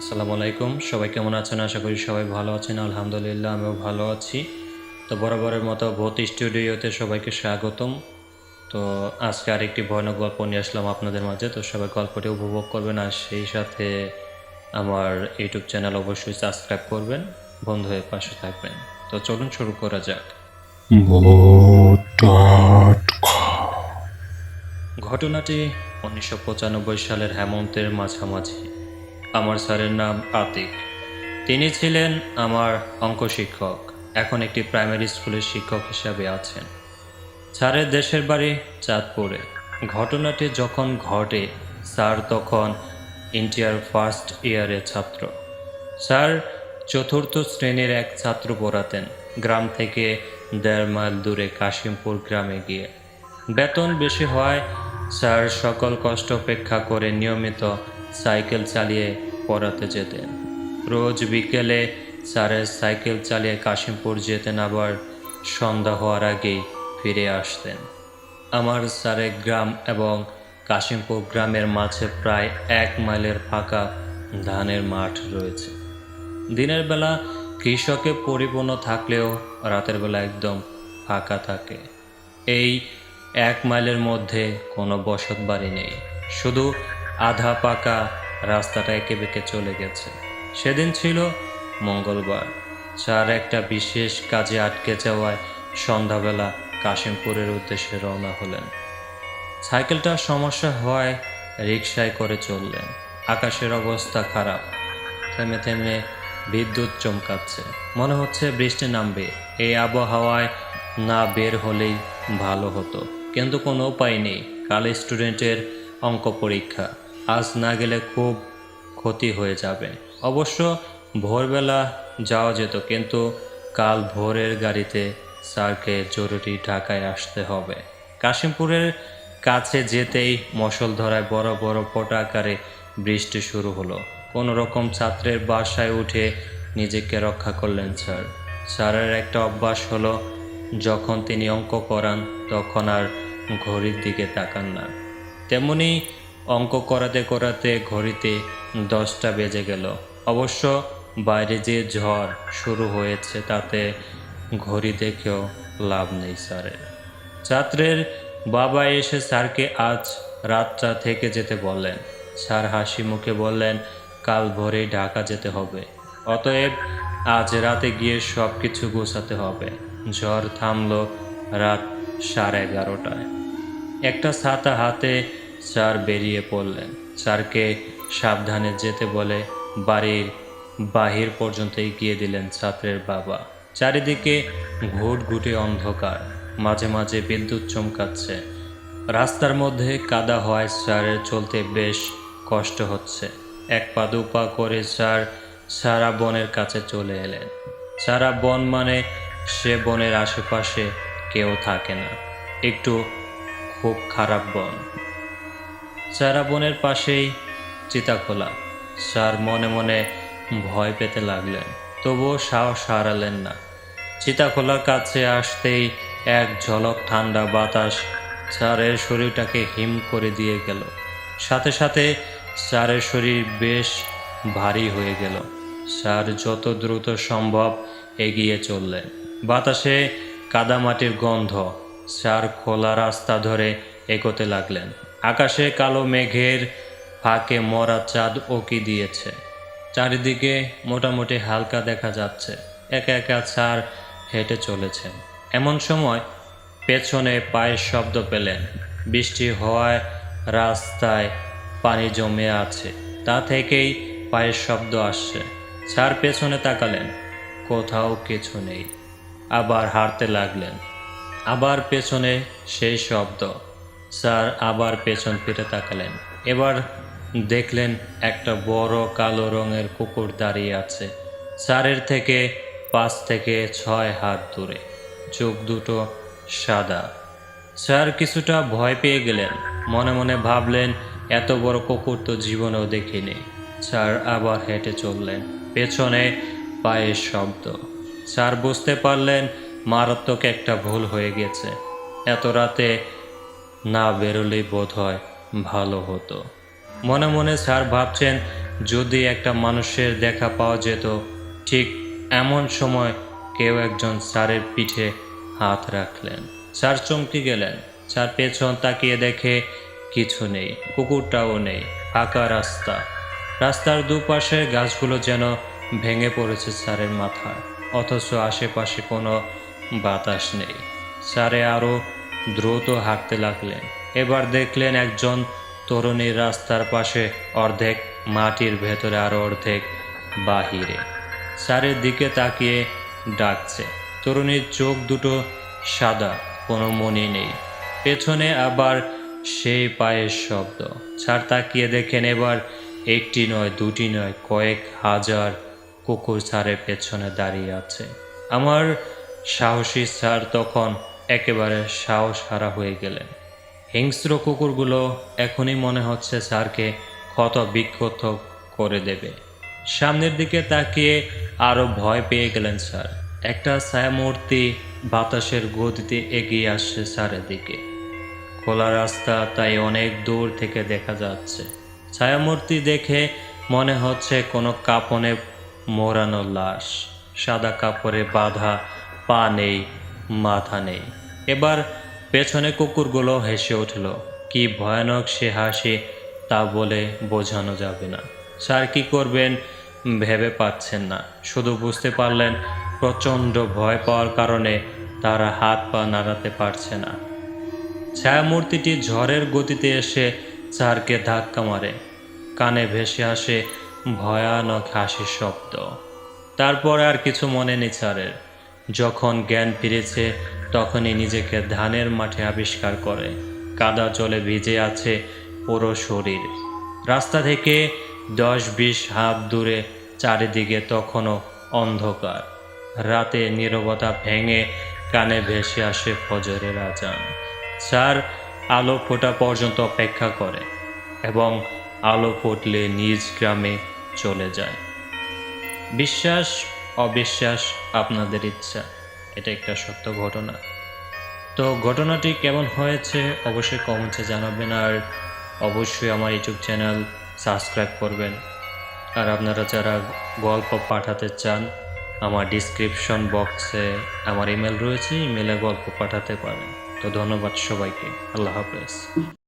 আসসালামু আলাইকুম। সবাই কেমন আছেন? আশা করি সবাই ভালো আছেন। আলহামদুলিল্লাহ আমিও ভালো আছি। তো বরাবরের মতো ভূত স্টুডিওতে সবাইকে স্বাগতম। তো আজকে আরেকটি ভয়ানক গল্প নিয়ে আসলাম আপনাদের মাঝে। তো সবাই গল্পটি উপভোগ করবেন আর সেই সাথে আমার ইউটিউব চ্যানেল অবশ্যই সাবস্ক্রাইব করবেন। বন্ধু হয়ে পাশে থাকবেন। তো চলুন শুরু করা যাক। ঘটনাটি উনিশশো পঁচানব্বই সালের হেমন্তের মাঝামাঝি। আমার স্যারের নাম আতিক। তিনি ছিলেন আমার অঙ্ক শিক্ষক, এখন একটি প্রাইমারি স্কুলের শিক্ষক হিসাবে আছেন। স্যারের দেশের বাড়ি চাঁদপুরে। ঘটনাটি যখন ঘটে, স্যার তখন ইন্টার ফার্স্ট ইয়ারের ছাত্র। স্যার চতুর্থ শ্রেণির এক ছাত্র পড়াতেন, গ্রাম থেকে দেড় মাইল দূরে কাশিমপুর গ্রামে গিয়ে। বেতন বেশি হয় স্যার সকল কষ্ট উপেক্ষা করে নিয়মিত সাইকেল চালিয়ে পড়াতে যেতেন। রোজ বিকেলে স্যারের সাইকেল চালিয়ে কাশিমপুর যেতেন, আবার সন্ধ্যা হওয়ার আগেই ফিরে আসতেন। আমার স্যারের গ্রাম এবং কাশিমপুর গ্রামের মাঝে প্রায় এক মাইলের ফাঁকা ধানের মাঠ রয়েছে। দিনের বেলা কৃষকে পরিপূর্ণ থাকলেও রাতের বেলা একদম ফাঁকা থাকে। এই এক মাইলের মধ্যে কোনো বসত বাড়ি নেই। শুধু আধা পাকা রাস্তাটা এঁকে বেঁকে চলে গেছে। সেদিন ছিল মঙ্গলবার। স্যার একটা বিশেষ কাজে আটকে যাওয়ায় সন্ধ্যাবেলা কাশিমপুরের উদ্দেশ্যে রওনা হলেন। সাইকেলটার সমস্যা হওয়ায় রিক্সায় করে চললেন। আকাশের অবস্থা খারাপ। থেমে থেমে বিদ্যুৎ চমকাচ্ছে। মনে হচ্ছে বৃষ্টি নামবে। এই আবহাওয়ায় না বের হলেই ভালো হতো। কিন্তু কোনো উপায় নেই। কাল স্টুডেন্টের অঙ্ক পরীক্ষা। আজ না গেলে খুব ক্ষতি হয়ে যাবে। অবশ্য ভোরবেলা যাওয়া যেত, কিন্তু কাল ভোরের গাড়িতে স্যারকে জরুরি ঢাকায় আসতে হবে। কাশিমপুরের কাছে যেতেই মশলধরায় বড় বড় ফোটা আকারে বৃষ্টি শুরু হলো। কোনো রকম ছাত্রের বাসায় উঠে নিজেকে রক্ষা করলেন স্যার। স্যারের একটা অভ্যাস হলো, যখন তিনি অঙ্ক করান, তখন আর ঘড়ির দিকে তাকান না। তেমনি অঙ্ক করাতে করাতে ঘড়িতে দশটা বেজে গেল। অবশ্য বাইরে যে ঝড় শুরু হয়েছে, তাতে ঘড়ি দেখেও লাভ নেই স্যারের। ছাত্রের বাবা এসে স্যারকে আজ রাতটা থেকে যেতে বললেন। স্যার হাসি মুখে বললেন, কাল ভোরেই ঢাকা যেতে হবে। অতএব আজ রাতে গিয়ে সব কিছু গোছাতে হবে। ঝড় থামলো রাত সাড়ে এগারোটায়। একটা ছাতা হাতে স্যার বেরিয়ে পড়লেন। স্যারকে সাবধানে যেতে বলে বাড়ির বাহির পর্যন্ত এগিয়ে দিলেন ছাত্রের বাবা। চারিদিকে ঘুটঘুটে অন্ধকার, মাঝে মাঝে বিদ্যুৎ চমকাচ্ছে। রাস্তার মধ্যে কাদা হওয়ায় স্যারের চলতে বেশ কষ্ট হচ্ছে। এক পা দু পা করে স্যার সারা বনের কাছে চলে এলেন। সারা বন মানে সে বনের আশেপাশে কেউ থাকে না। একটু খুব খারাপ বন। সারা বনের পাশেই চিতাখোলা স্যার মনে মনে ভয় পেতে লাগলেন, তবুও সাহস হারালেন না। চিতাখোলার কাছে আসতেই এক ঝলক ঠান্ডা বাতাস স্যারের শরীরটাকে হিম করে দিয়ে গেল। সাথে সাথে স্যারের শরীর বেশ ভারী হয়ে গেল। স্যার যত দ্রুত সম্ভব এগিয়ে চললেন। বাতাসে কাদামাটির গন্ধ স্যার খোলা রাস্তা ধরে এগোতে লাগলেন। আকাশে কালো মেঘের ফাঁকে মরা চাঁদ ওকি দিয়েছে। চারিদিকে মোটামুটি হালকা দেখা যাচ্ছে। একা একা স্যার হেঁটে চলেছেন। এমন সময় পেছনে পায়ের শব্দ পেলেন। বৃষ্টি হওয়ায় রাস্তায় পানি জমে আছে। তা থেকেই পায়ের শব্দ আসছে। স্যার পেছনে তাকালেন। কোথাও কিছু নেই। আবার হাঁটতে লাগলেন। আবার পেছনে সেই শব্দ। স্যার আবার পেছন ফিরে তাকালেন। এবার দেখলেন একটা বড় কালো রঙের কুকুর দাঁড়িয়ে আছে। স্যারের থেকে পাঁচ থেকে ছয় হাত দূরে। চোখ দুটো সাদা। স্যার কিছুটা ভয় পেয়ে গেলেন। মনে মনে ভাবলেন, এত বড় কুকুর তো জীবনেও দেখিনি। স্যার আবার হেঁটে চললেন। পেছনে পায়ের শব্দ। স্যার বুঝতে পারলেন, মারাত্মক একটা ভুল হয়ে গেছে। এত রাতে না বেরোলেই বোধ হয় ভালো হতো। মনে মনে স্যার ভাবছেন, যদি একটা মানুষের দেখা পাওয়া যেত, ঠিক এমন সময় কেউ একজন স্যারের পিঠে হাত রাখলেন। স্যার চমকে গেলেন। স্যার পেছন তাকিয়ে দেখে কিছু নেই, কুকুরটাও নেই, ফাঁকা রাস্তা। রাস্তার দুপাশে গাছগুলো যেন ভেঙে পড়েছে স্যারের মাথায়, অথচ আশেপাশে কোনো বাতাস নেই। স্যারে আরও দ্রুত হাঁটতে লাগলেন। এবার দেখলেন একজন তরুণীর রাস্তার পাশে অর্ধেক মাটির ভেতরে আর অর্ধেক বাহিরে। স্যারের দিকে তাকিয়ে ডাকছে। তরুণীর চোখ দুটো সাদা, কোনো মনে নেই। পেছনে আবার সেই পায়ের শব্দ। স্যার তাকিয়ে দেখেন এবার একটি নয়, দুটি নয়, কয়েক হাজার কুকুর স্যারের পেছনে দাঁড়িয়ে আছে। আমার সাহসী স্যার তখন একেবারে সাহস হারা হয়ে গেলেন। হিংস্র কুকুরগুলো এখনই মনে হচ্ছে স্যারকে ক্ষত বিক্ষত করে দেবে। সামনের দিকে তাকিয়ে আরও ভয় পেয়ে গেলেন স্যার। একটা ছায়ামূর্তি বাতাসের গতিতে এগিয়ে আসছে স্যারের দিকে। খোলা রাস্তা তাই অনেক দূর থেকে দেখা যাচ্ছে। ছায়ামূর্তি দেখে মনে হচ্ছে কোনো কাপনে মোড়ানো লাশ। সাদা কাপড়ে বাঁধা পা নেই, মাথা নেই। এবার পেছনে কুকুরগুলো হেসে উঠল, কি ভয়ানক সে হাসি তা বলে বোঝানো যাবে না। স্যার কি করবেন ভেবে পাচ্ছেন না। শুধু বুঝতে পারলেন, প্রচণ্ড ভয় পাওয়ার কারণে তারা হাত পা নাড়াতে পারছে না। ছায়ামূর্তিটি ঝড়ের গতিতে এসে স্যারকে ধাক্কা মারে। কানে ভেসে আসে ভয়ানক হাসির শব্দ। তারপর আর কিছু মনে নেই স্যারের। যখন জ্ঞান ফিরেছে তখনই নিজেকে ধানের মাঠে আবিষ্কার করে। কাদা জলে ভিজে আছে পুরো শরীর। রাস্তা থেকে দশ বিশ হাত দূরে চারিদিকে তখনও অন্ধকার। রাতে নীরবতা ভেঙে কানে ভেসে আসে ফজরের আজান। স্যার, আলো ফোটা পর্যন্ত অপেক্ষা করে এবং আলো ফুটলে নিজ গ্রামে চলে যায়। বিশ্বাস, অবিশ্বাস আপনাদের ইচ্ছা। এটা একটা সত্য ঘটনা। তো ঘটনাটি কেমন হয়েছে অবশ্যই কমেন্টে জানাবেন আর অবশ্যই আমার ইউটিউব চ্যানেল সাবস্ক্রাইব করবেন। আর আপনারা যারা গল্প পাঠাতে চান, আমার ডিসক্রিপশন বক্সে আমার ইমেল রয়েছে ইমেলে গল্প পাঠাতে পারেন। তো ধন্যবাদ সবাইকে। আল্লাহ হাফেজ।